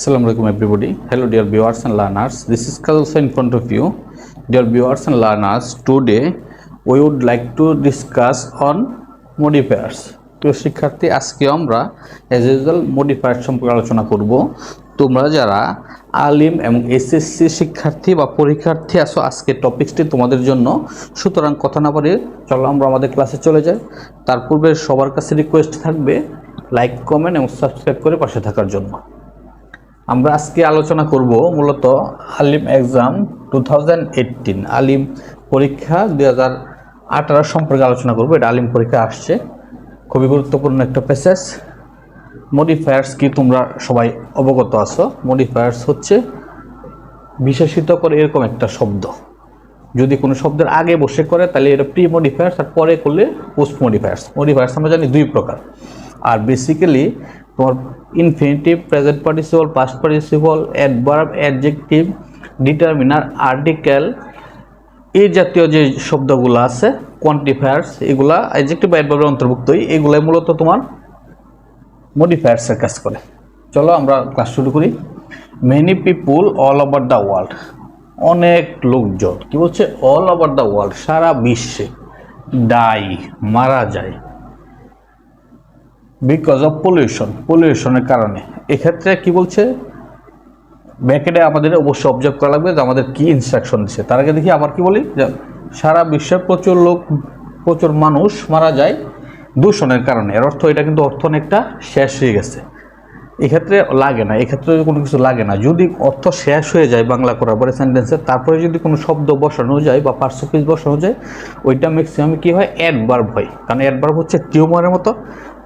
Assalamu alaikum everybody. Hello dear viewers and learners. This is Kazalsa in front of you. Dear viewers and learners, today we would like to discuss on modifiers. প্রিয় শিক্ষার্থী আজকে আমরা age usual modifier সম্পর্কে আলোচনা করব তোমরা যারা আলিম এবং এসএসসি শিক্ষার্থী বা পরীক্ষার্থী আসো আজকে টপিকসটি তোমাদের জন্য সুতরাং কথা না বলে চলো আমরা আমাদের ক্লাসে চলে যাই তার পূর্বে সবার কাছে রিকোয়েস্ট থাকবে লাইক কমেন্ট এবং সাবস্ক্রাইব করে পাশে থাকার জন্য আমরা আজকে আলোচনা করব মূলত আলিম এক্সাম টু আলিম পরীক্ষা দুই হাজার আঠারো সম্পর্কে আলোচনা করব। এটা আলিম পরীক্ষা আসছে। খুবই গুরুত্বপূর্ণ একটা প্যাসেজ মডিফায়ার্স কি তোমরা সবাই অবগত আছো? মডিফায়ার্স হচ্ছে বিশেষিত করে এরকম একটা শব্দ। যদি কোনো শব্দের আগে বসে করে, তাহলে এটা প্রি মডিফায়ার্স আর পরে করলে পোস্ট মডিফায়ার্স মডিফায়ার্স আমরা জানি দুই প্রকার। আর বেসিক্যালি তোমার infinitive present participle past participle adverb adjective determiner article এই জাতীয় যে শব্দগুলো আছে কোয়ান্টিফায়ার্স এগুলা অ্যাডজেক্টিভ অ্যাডভার্বের অন্তর্ভুক্তই, এগুলাই মূলত তোমার মডিফায়ার্সের কাজ করে। চলো আমরা ক্লাস শুরু করি। Many people all over the world অনেক লোকজন, কি বলছে? অল ওভার দ্য ওয়ার্ল্ড সারা বিশ্বে ডাই মারা যায়। বিকজ অফ পলিউশন পলিউশনের কারণে। এক্ষেত্রে কি বলছে? ব্যাকেটে আমাদের অবশ্যই অবজার্ভ করা লাগবে যে আমাদের কী ইনস্ট্রাকশন দিচ্ছে তার আগে দেখি আবার কি বলি? যে সারা বিশ্বে প্রচুর লোক, প্রচুর মানুষ মারা যায় দূষণের কারণে। এর অর্থ এটা কিন্তু অর্থ অনেকটা শেষ হয়ে গেছে। এক্ষেত্রে লাগে না। এক্ষেত্রে কোনো কিছু লাগে না। যদি অর্থ শেষ হয়ে যায় বাংলা করার পরে সেন্টেন্সে তারপরে যদি কোনো শব্দ বসানো যায় বা পার্সোপিস বসানো যায়, ওইটা ম্যাক্সিমাম কী হয়? অ্যাডভার্ব হয়। কারণ অ্যাডভার্ব হচ্ছে টিউমারের মতো।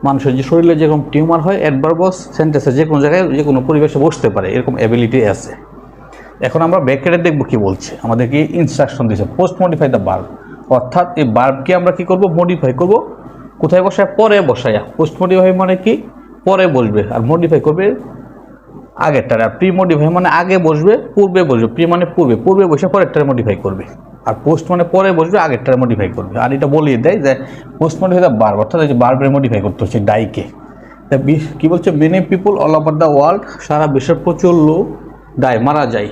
মানুষের যে শরীরে যেরকম টিউমার হয় অ্যাডভার্ব সেন্টেন্সে যে কোনো জায়গায় যে কোনো পরিবেশে বসতে পারে, এরকম অ্যাবিলিটি আছে। এখন আমরা ব্যাকেটে দেখব কি বলছে। আমাদেরকে ইনস্ট্রাকশন দিয়েছে পোস্ট মডিফাই দ্য বার্ব অর্থাৎ এই বার্বকে আমরা কি করব? মডিফাই করব। কোথায় বসায়? পরে বসায়। পোস্ট মডিফাই মানে কি? পরে বসবে। আর মডিফাই করবে আগেরটার। আর প্রি মডিফাই মানে আগে বসবে, পূর্বে বসবে। প্রি মানে পূর্বে। পূর্বে বসে পরেরটারে মডিফাই করবে। আর পোস্ট মানে পরে বসবে আগেরটা মডিফাই করবে। আর এটা বলিয়ে দেয় যে পোস্ট মডিফাই বার্ব অর্থাৎ বার্বের মডিফাই করতে হচ্ছে ডাইকে তা কি বলছে? Many people all over the world সারা বিশ্বের প্রচুর লোক ডাই মারা যায়।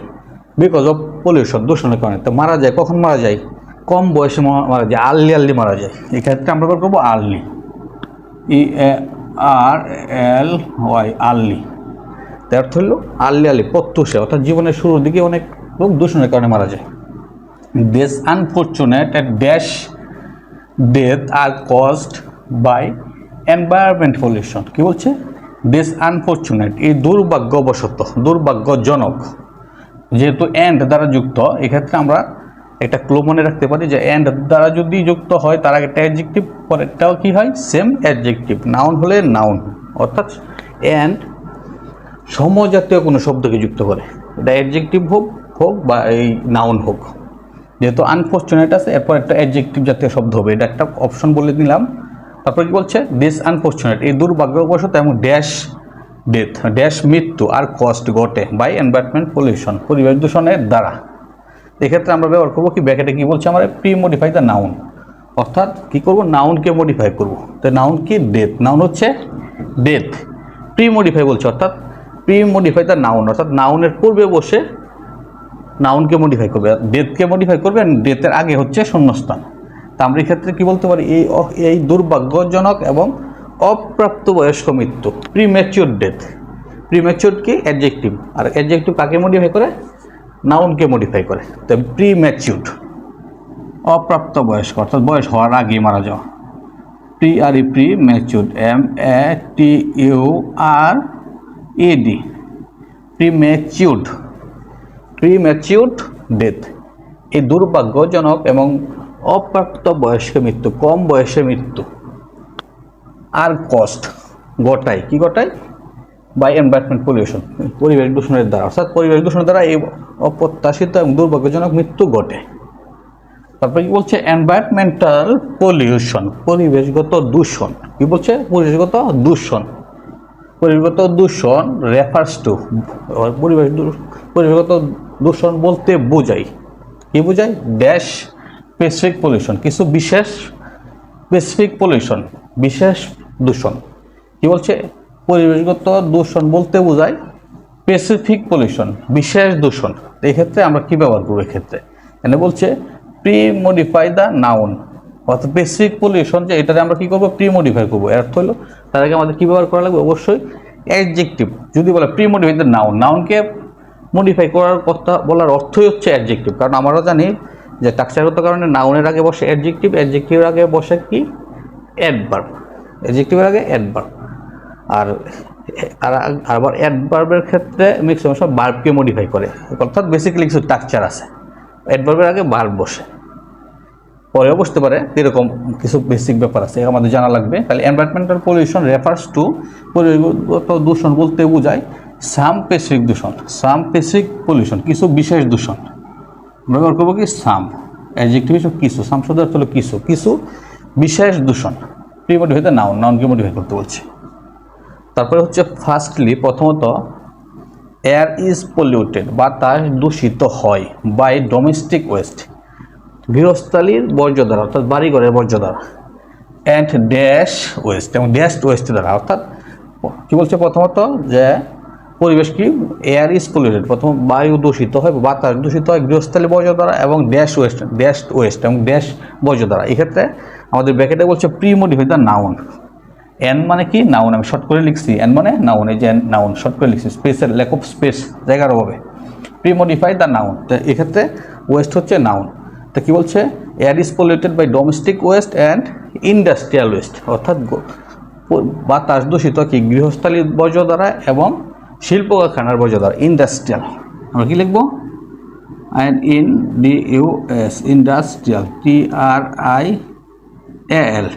বিকজ অফ পলিউশন দূষণের কারণে। তো মারা যায়, কখন মারা যায়? কম বয়সে মারা যায় আর্লি আর্লি মারা যায়। এক্ষেত্রে আমরা বের করব early E R L Y early তার অর্থ হলো আর্লি আর্লি প্রত্যুষে। অর্থাৎ জীবনের শুরুর দিকে অনেক লোক দূষণের কারণে মারা যায়। This unfortunate at dash death are caused by environment pollution কি বলছে? দিস আনফর্চুনেট এই দুর্ভাগ্যবশত, দুর্ভাগ্যজনক, যেহেতু এন্ড দ্বারা যুক্ত, এক্ষেত্রে আমরা একটা ক্লো মনে রাখতে পারি যে এন্ড দ্বারা যদি যুক্ত হয়, তার আগে একটা অ্যাডজেক্টিভ পরেরটাও কি হয়? সেম অ্যাডজেক্টিভ নাউন হলে নাউন অর্থাৎ এন্ড সমজাতীয় কোনো শব্দকে যুক্ত করে। এটা অ্যাডজেক্টিভ হোক হোক বা এই নাউন হোক। যেহেতু আনফর্চুনেট আছে, এরপর একটা অ্যাডজেক্টিভ জাতীয় শব্দ হবে। এটা একটা অপশন বলে দিলাম। তারপর কি বলছে? দিস আনফর্চুনেট এই দুর্ভাগ্যবশত এবং ড্যাশ ডেথ ড্যাশ মৃত্যু আর কস্ট ঘটে বাই এনভায়রনমেন্ট পলিউশন পরিবেশ দূষণের দ্বারা। এক্ষেত্রে আমরা ব্যবহার করব কি? ব্যাকেটে কি বলছে? আমরা প্রি মডিফাই দ্য নাউন অর্থাৎ কি করব? নাউনকে মডিফাই করব। তো নাউন কি? ডেথ নাউন হচ্ছে ডেথ প্রি মডিফাই বলছে, অর্থাৎ প্রি মডিফাই দ্য নাউন অর্থাৎ নাউনের পূর্বে বসে নাউনকে মডিফাই করবে ডেথকে মডিফাই করবে ডেথের আগে হচ্ছে শূন্যস্থান। তা আমরা ক্ষেত্রে কী বলতে পারি? এই এই দুর্ভাগ্যজনক এবং অপ্রাপ্তবয়স্ক মৃত্যু প্রিম্যাচিওর ডেথ প্রিম্যাচিওর কি? অ্যাডজেক্টিভ আর অ্যাডজেক্টিভ কাকে মডিফাই করে? নাউনকে মডিফাই করে। তো প্রিম্যাচিউড অপ্রাপ্তবয়স্ক অর্থাৎ বয়স হওয়ার আগে মারা যাওয়া। Pre R E premature M A T U R A D premature premature death এই দুর্ভাগ্যজনক এবং অপ্রাপ্ত বয়স্ক মৃত্যু, কম বয়সে মৃত্যু। আর কস্ট গোটাই কি গোটাই বাই এনভায়রনমেন্ট পলিউশন পরিবেশ দূষণের দ্বারা। অর্থাৎ পরিবেশ দূষণের দ্বারা এই অপ্রত্যাশিত এবং দুর্ভাগ্যজনক মৃত্যু ঘটে। তারপরে কি বলছে? এনভায়রনমেন্টাল পলিউশন পরিবেশগত দূষণ। কি বলছে? পরিবেশগত দূষণ। পরিবেশগত দূষণ রেফার্স টু পরিবেশ পরিবেশগত দূষণ বলতে বোঝাই কি বোঝায়? ড্যাশ স্পেসিফিক পলিউশন কিছু বিশেষ স্পেসিফিক পলিউশন বিশেষ দূষণ। কি বলছে? পরিবেশগত দূষণ বলতে বোঝায় স্পেসিফিক পলিউশন বিশেষ দূষণ। তো এক্ষেত্রে আমরা কি ব্যবহার করব এক্ষেত্রে? এখানে বলছে প্রি মডিফাই দ্য নাউন অর্থাৎ বেসিক পলিউশন যে এটাতে আমরা কি করব? প্রি মডিফাই করব। এর অর্থ হলো, তার আগে আমাদের কি ব্যবহার করা লাগবে? অবশ্যই অ্যাডজেক্টিভ যদি বলে প্রি মডিফাই দ্য নাউন নাউনকে মডিফাই করার কথা বলার অর্থই হচ্ছে অ্যাডজেক্টিভ কারণ আমরা জানি যে টাকচারগত কারণে নাউনের আগে বসে অ্যাডজেক্টিভ অ্যাডজেক্টিভের আগে বসে কি? অ্যাডভার্ব অ্যাডজেক্টিভের আগে অ্যাডভার্ব আর আর আবার অ্যাডভার্বের ক্ষেত্রে ম্যাক্সিমাম সময় বার্বকে মডিফাই করে। অর্থাৎ বেসিক্যালি কিছু স্ট্রাকচার আছে। অ্যাডভার্বের আগে বার্ব বসে। পরেও বসতে পারে, এরকম কিছু বেসিক ব্যাপার আছে, আমাদের জানা লাগবে। তাহলে এনভায়রনমেন্টাল পলিউশন রেফার্স টু পরিবেশগত দূষণ বলতে বোঝায়। সাম স্পেসিফিক দূষণ, সাম স্পেসিফিক পলিউশন, কিছু বিশেষ দূষণ। ব্যবহার করব কি? সাম। অ্যাডজেক্টিভ হিসেবে কিছু, সাম শব্দ হলো কিছু। কিছু বিশেষ দূষণ প্রি মডিফাইতে নাউন নাউনকে মডিফাই করতে বলছে। তারপরে হচ্ছে ফার্স্টলি প্রথমত এয়ার ইজ পলিউটেড বাতাস দূষিত হয় বাই ডোমেস্টিক ওয়েস্ট গৃহস্থালীর বর্জ্য দ্বারা অর্থাৎ বাড়িঘরের বর্জ্য দ্বারা অ্যান্ড ড্যাশ ওয়েস্ট এবং ড্যাশ ওয়েস্ট দ্বারা, অর্থাৎ, কী বলছে প্রথমত? যে পরিবেশ কি? এয়ার ইজ পলিউটেড প্রথম বায়ু দূষিত হয়, বাতাস দূষিত হয়, গৃহস্থালী বর্জ্য দ্বারা এবং ড্যাশ ওয়েস্ট ড্যাশ ওয়েস্ট এবং ড্যাশ বর্জ্য দ্বারা এক্ষেত্রে আমাদের ব্যাকেটে বলছে pre modify the noun N মানে কি? নাউন আমি শর্ট করে লিখছি। এন মানে নাউন এই যে নাউন শর্ট করে লিখছি। স্পেসের ল্যাক অফ স্পেস জায়গার অভাবে। প্রি মডিফাই দ্য নাউন তো এক্ষেত্রে ওয়েস্ট হচ্ছে নাউন তো কী বলছে? Air is polluted by domestic waste and industrial waste অর্থাৎ বাতাস দূষিত কি? গৃহস্থালী বর্জ্য দ্বারা এবং শিল্প কারখানার বর্জ্য দ্বারা ইন্ডাস্ট্রিয়াল আমরা কি লিখব? And in, D, U, S industrial T R I L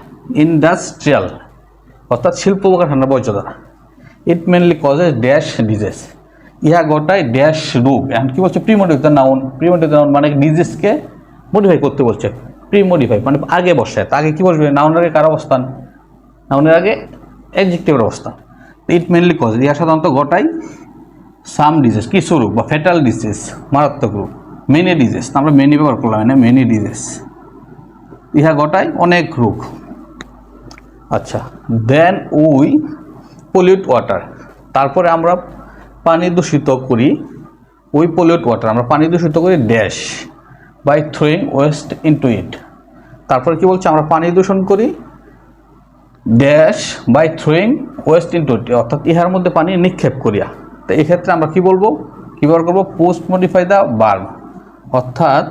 industrial অর্থাৎ শিল্প কারখানার বর্জ্য দ্বারা it mainly causes dash diseases ইহা গোটায় ড্যাশ রোগ। এখন কি বলছে? Premodify the noun the noun মানে ডিজিজকে মডিফাই করতে বলছে। প্রি মডিফাই মানে আগে বসে আগে কি বসবে? নাউনের আগে কার অবস্থান? নাউনের আগে অ্যাডজেক্টিভের অবস্থান। ইট মেনলি কজ ইহা সাধারণত ঘটায় সাম ডিজিজ কিছু রোগ বা ফেটাল ডিজিজ মারাত্মক রোগ মেনি ডিজিজ আমরা মেনি ব্যবহার করলাম না মেনি ডিজিজ ইহা ঘটায় অনেক রোগ। আচ্ছা দেন উই পলিউট ওয়াটার তারপরে আমরা পানি দূষিত করি উই পলিউট ওয়াটার আমরা পানি দূষিত করি dash by throwing waste into it তারপরে কি বলছে, আমরা পানি দূষণ করি dash by throwing waste into it অর্থাৎ ইহার মধ্যে পানি নিক্ষেপ করিয়া। তো এক্ষেত্রে আমরা কি বলব? কী ব্যবহার করব? পোস্ট মডিফাই দ্য বার্ব অর্থাৎ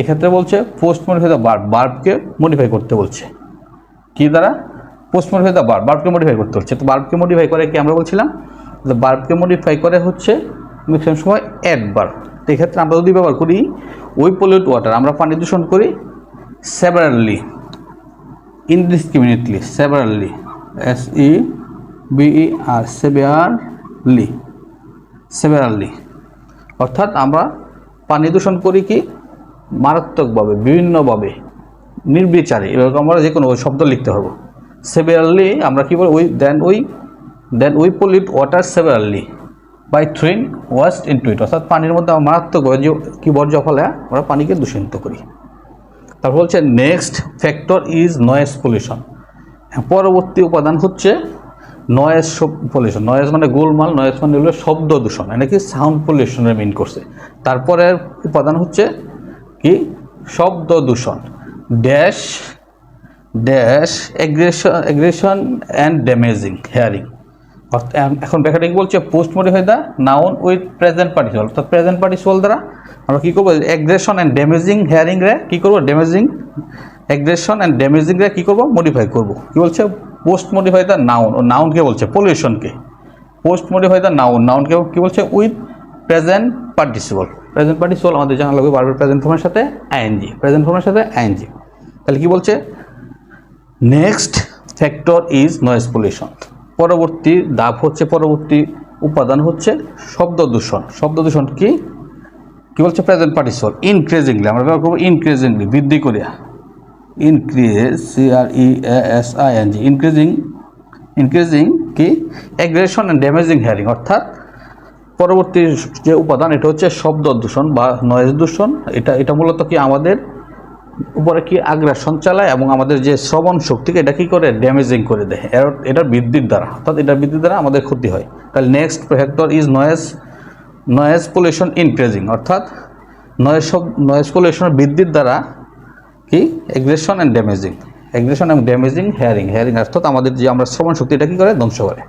এক্ষেত্রে বলছে পোস্ট মডিফাই দ্য বার্ব বার্বকে মডিফাই করতে বলছে। কি দ্বারা? পোস্ট মডিফাই দ্য বার্ব বার্বকে মডিফাই করতে হচ্ছে তো বার্বকে মডিফাই করে কি আমরা বলছিলাম? বার্বকে মডিফাই করে হচ্ছে ম্যাক্সিমাম সময় অ্যাডবার তো এক্ষেত্রে আমরা যদি ব্যবহার করি, ওই পলিউট ওয়াটার আমরা পানি দূষণ করি severally indiscriminately severally S E V E R severely severally অর্থাৎ আমরা পানি দূষণ করি কি? মারাত্মকভাবে, বিভিন্নভাবে, নির্বিচারে এরকম আমরা যে কোনো ওই শব্দ লিখতে পারব। সেভারালি আমরা কী বলি ওই দেন ওই then we pollute water severely by throwing waste into it অর্থাৎ পানির মধ্যে আমরা মারাত্মকভাবে যে কী বর্জ্য ফলে আমরা পানিকে দূষিত করি। তারপর হচ্ছে next factor is noise pollution পরবর্তী উপাদান হচ্ছে নয়েজ পলিউশন নয়েজ মানে গোলমাল নয়েজ মানে হলো শব্দ দূষণ, এটা কি সাউন্ড পলিউশনের মিন করছে। তারপরের উপাদান হচ্ছে কি? শব্দ দূষণ dash dash aggression aggression and damaging hearing এখন ব্যাখ্যাটা কি বলছে post modify the noun with present participle অর্থাৎ প্রেজেন্ট পার্টিসিপাল দ্বারা আমরা কী করব? এগ্রেশন অ্যান্ড ড্যামেজিং হেয়ারিং রে কী করব? ড্যামেজিং এগ্রেশন অ্যান্ড ড্যামেজিং রে কী করব? মডিফাই করব। কী বলছে? পোস্ট মডিফাই দ্য নাউন ও নাউনকে বলছে? পলিউশনকে পোস্ট মডিফাই দ্য নাউন নাউনকে কী বলছে? With present participle present participle আমাদের জানা লাগবে বারবার প্রেজেন্ট ফর্মের সাথে আইএনজি প্রেজেন্ট ফর্মের সাথে আইএনজি তাহলে কি বলছে? Next factor is noise pollution পরবর্তী ধাপ হচ্ছে, পরবর্তী উপাদান হচ্ছে শব্দ দূষণ। শব্দ দূষণ কি? কী বলছে? প্রেজেন্ট পার্টিসিপাল ইনক্রিজিংলি আমরা ব্যবহার করব ইনক্রিজিংলি বৃদ্ধি করিয়া। Increase E S I N G increasing increasing কি? অ্যাগ্রেশন অ্যান্ড ড্যামেজিং হেয়ারিং অর্থাৎ পরবর্তী যে উপাদান, এটা হচ্ছে শব্দ দূষণ বা নয়েজ দূষণ। এটা এটা মূলত কি আমাদের উপরে কি আগ্রাসন চালায় এবং আমাদের যে শ্রবণ শক্তিকে এটা কি করে? ড্যামেজিং করে দেয়। এটা বৃদ্ধির দ্বারা, অর্থাৎ এটা বৃদ্ধির দ্বারা আমাদের ক্ষতি হয়। তাহলে next factor is noise noise pollution increasing অর্থাৎ নয়েজ নয়েজ পলিউশনের বৃদ্ধির দ্বারা কি? এগ্রেশন অ্যান্ড ড্যামেজিং এগ্রেশন এবং ড্যামেজিং হেয়ারিং হেয়ারিং অর্থাৎ আমাদের যে আমরা শ্রবণ শক্তি, এটা কি করে? ধ্বংস করে।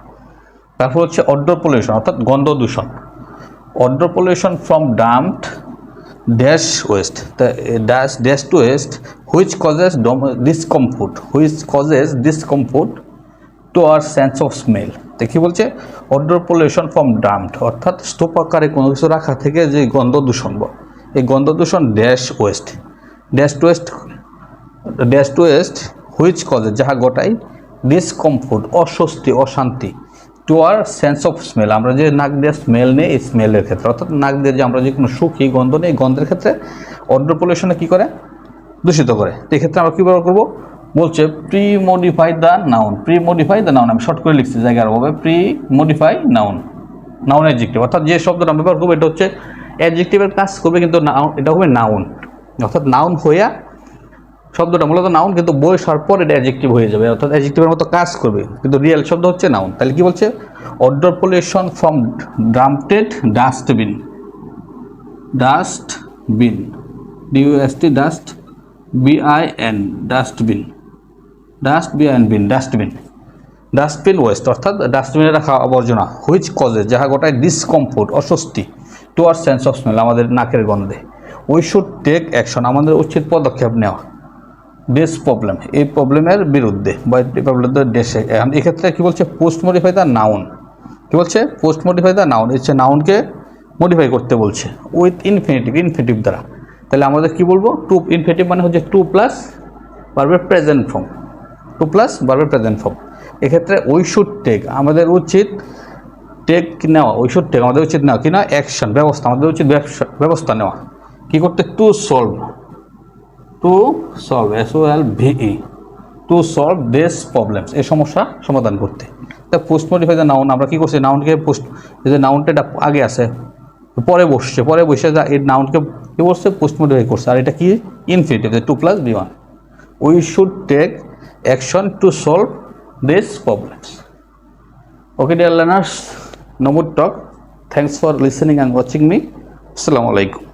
তারপর হচ্ছে অড্ডর পলিউশন অর্থাৎ গন্ধ দূষণ। Odour pollution from dumped dash waste dash dash to waste which causes discomfort which causes discomfort to our sense of smell তো কী বলছে অড্ডর পলিউশন ফ্রম ডাম্পড অর্থাৎ স্তূপ আকারে কোনো কিছু রাখা থেকে যে গন্ধ দূষণ এই গন্ধ দূষণ dash waste dash to waste dash to waste which causes যাহা গোটাই ডিসকমফোর্ট অস্বস্তি, অশান্তি to our sense of smell আমরা যে নাক দিয়ে স্মেল নেই, এই স্মেলের ক্ষেত্রে। অর্থাৎ নাক দিয়ে যে আমরা যে কোনো সুখী গন্ধ নেই গন্ধের ক্ষেত্রে অড্র পলিউশনে কী করে? দূষিত করে। তো এক্ষেত্রে আমরা কী ব্যবহার করব? বলছে premodify the noun premodify the noun আমি শর্ট করে লিখছি জায়গার অভাবে। Pre modify noun noun adjective অর্থাৎ যে শব্দটা আমরা ব্যবহার করব, এটা হচ্ছে অ্যাডজেক্টিভের কাজ করবে, কিন্তু নাউন এটা হবে নাউন অর্থাৎ নাউন হইয়া শব্দটা মূলত নাউন কিন্তু বই সার পর এটা অ্যাডজেক্টিভ হয়ে যাবে, অর্থাৎ অ্যাডজেক্টিভের মতো কাজ করবে। কিন্তু রিয়েল শব্দ হচ্ছে নাউন তাহলে কি বলছে? Odour pollution from dumped dustbin dustbin D U S T dust B I N dustbin dust B I N bin dustbin dustbin waste অর্থাৎ ডাস্টবিনে রাখা আবর্জনা হুইচ কজে যাহা গোটায় ডিসকমফোর্ট অস্বস্তি to our sense of smell আমাদের নাকের গন্ধে। উই শুড টেক অ্যাকশন আমাদের উচিত পদক্ষেপ নেওয়া। দিস প্রবলেম এই প্রবলেমের বিরুদ্ধে প্রবলেমের দেশে এক্ষেত্রে কী বলছে? পোস্ট মডিফাই দ্য নাউন কী বলছে? পোস্ট মডিফাই দ্য নাউন হচ্ছে নাউনকে মডিফাই করতে বলছে উইথ ইনফিনিটিভ ইনফিনিটিভ দ্বারা। তাহলে আমাদের কি বলব? টু ইনফিনিটিভ মানে হচ্ছে টু প্লাস বারবার প্রেজেন্ট ফর্ম টু প্লাস বারবার প্রেজেন্ট ফর্ম এক্ষেত্রে উই শুড টেক আমাদের উচিত টেক নেওয়া উই শুড টেক আমাদের উচিত নেওয়া, কি না? অ্যাকশন ব্যবস্থা, আমাদের উচিত ব্যবসা- ব্যবস্থা নেওয়া। কী করতে? To solve to solve S O L V E to solve this problems এই সমস্যা সমাধান করতে। তা পোস্ট মডিফাই দ্য নাউন আমরা কী করছি? নাউনকে পোস্ট যে নাউনটা এটা আগে আছে, পরে বসছে, পরে বসে যা, এই নাউনকে কী করছে পোস্ট মডিফাই করছে। আর এটা কি? Infinitive to plus V one we should take action to solve this problems okay dear learners more talk. Thanks for listening and watching me. Assalamu alaikum